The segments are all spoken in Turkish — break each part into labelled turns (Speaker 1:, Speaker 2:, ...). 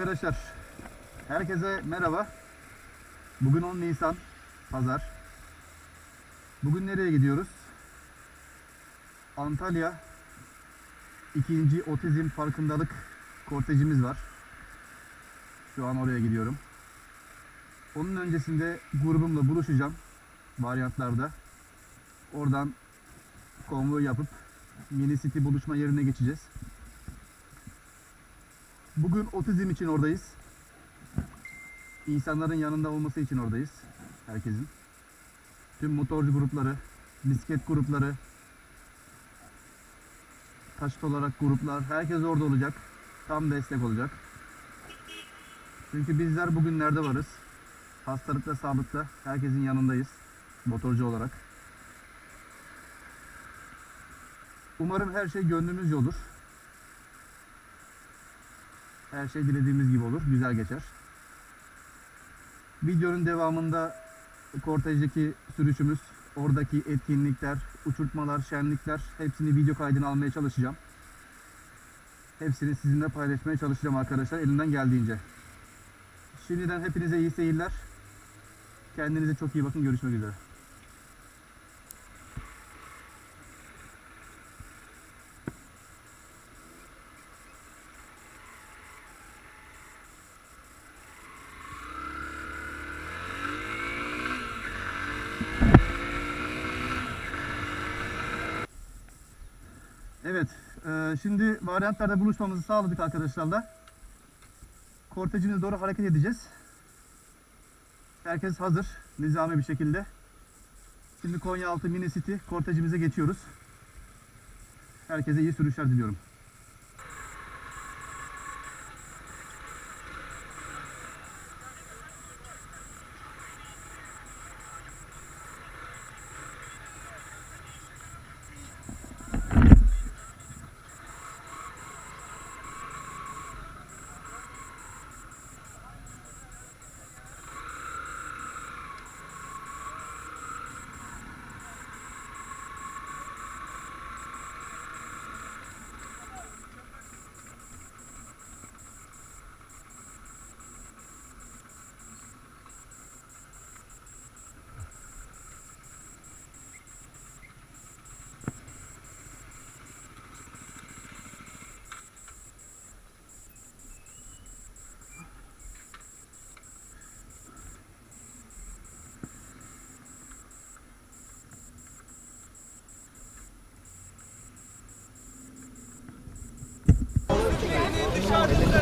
Speaker 1: Arkadaşlar, herkese merhaba. Bugün 10 Nisan, Pazar. Bugün nereye gidiyoruz? Antalya ikinci otizm farkındalık kortejimiz var. Şu an oraya gidiyorum. Onun öncesinde grubumla buluşacağım varyantlarda. Oradan konvoy yapıp Mini City buluşma yerine geçeceğiz. Bugün otizm için oradayız. İnsanların yanında olması için oradayız. Herkesin. Tüm motorcu grupları, bisiklet grupları, taşıt olarak gruplar, herkes orada olacak. Tam destek olacak. Çünkü bizler bugünlerde varız. Hastalıkta, sağlıkta herkesin yanındayız. Motorcu olarak. Umarım her şey gönlümüzce olur. Her şey dilediğimiz gibi olur. Güzel geçer. Videonun devamında kortejdeki sürüşümüz, oradaki etkinlikler, uçurtmalar, şenlikler hepsini video kaydına almaya çalışacağım. Hepsini sizinle paylaşmaya çalışacağım arkadaşlar elimden geldiğince. Şimdiden hepinize iyi seyirler. Kendinize çok iyi bakın. Görüşmek üzere. Evet, e, şimdi varyantlarda buluşmamızı sağladık arkadaşlarla. Kortejimize doğru hareket edeceğiz. Herkes hazır, nizami bir şekilde. Şimdi Konyaaltı Mini City kortejimize geçiyoruz. Herkese iyi sürüşler diliyorum.
Speaker 2: Birlikte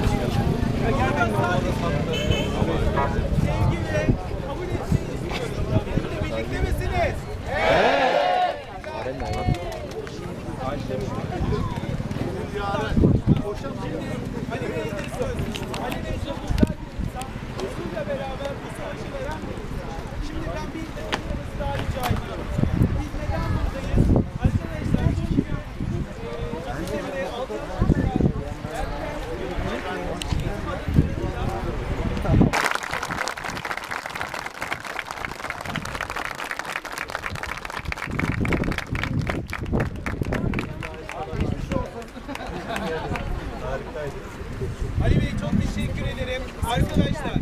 Speaker 2: Ali Bey çok teşekkür ederim. Arkadaşlar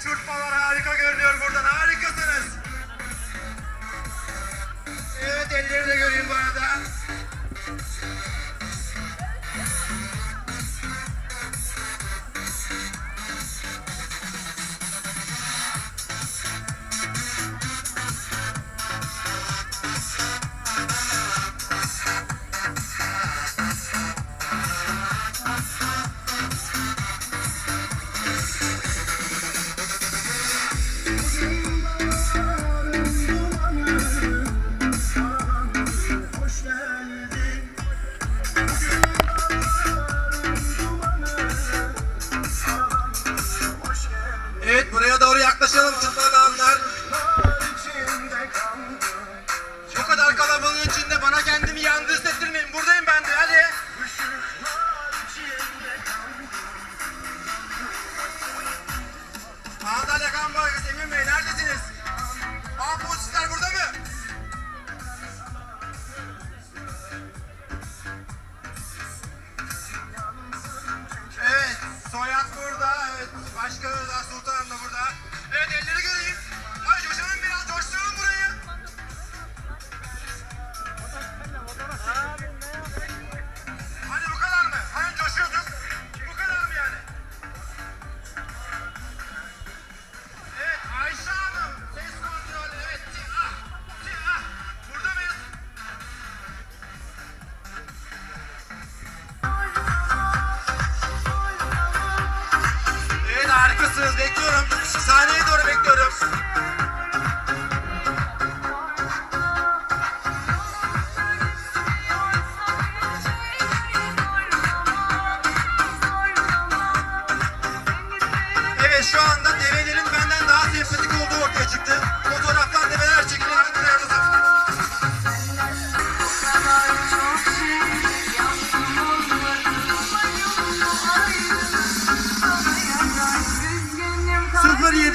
Speaker 3: Uçurtmalar harika görünüyor buradan. Harikasınız. Evet elleri de göreyim bu arada. Bey neredesiniz? Aa polisler burada mı? Evet harikasınız. Bekliyorum. Sahneye doğru bekliyorum.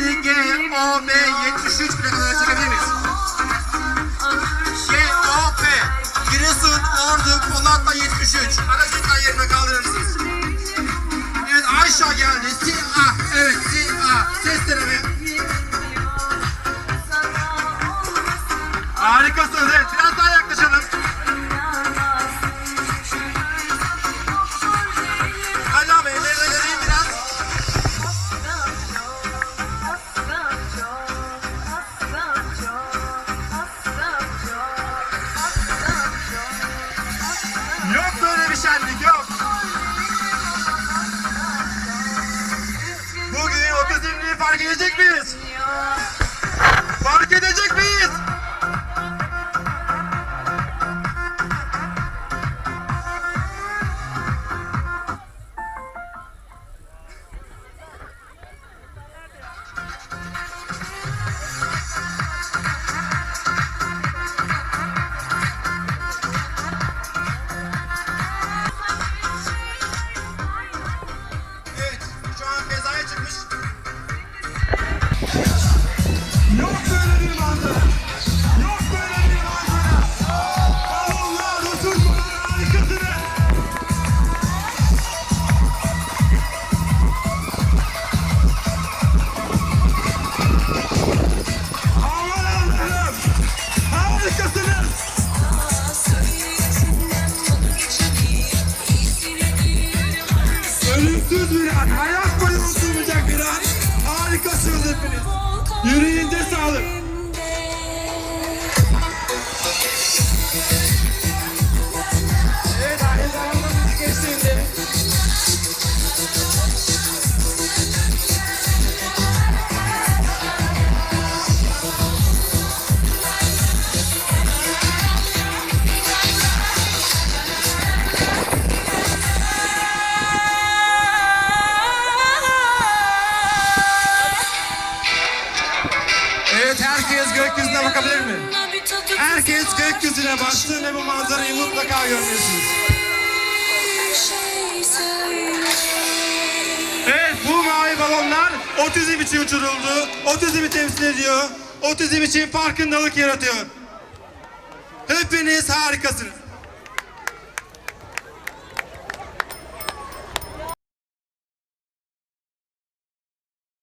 Speaker 4: Sıfır
Speaker 3: 07 G O B 73 plakalara çekebilir miyiz? G O P Giresun Ordu Polat'la 73 Aracınızdan yerine kaldırır? Evet Ayşe geldi. Si A. Evet Si A. Ses deneme. Fark edecek miyiz? Harikasınız hepiniz. Yüreğinize sağlık. Baksın ve bu manzarayı mutlaka görmüyorsunuz. Evet bu mavi balonlar otizm için uçuruldu. Otizmi temsil ediyor. Otizm için farkındalık yaratıyor. Hepiniz harikasınız.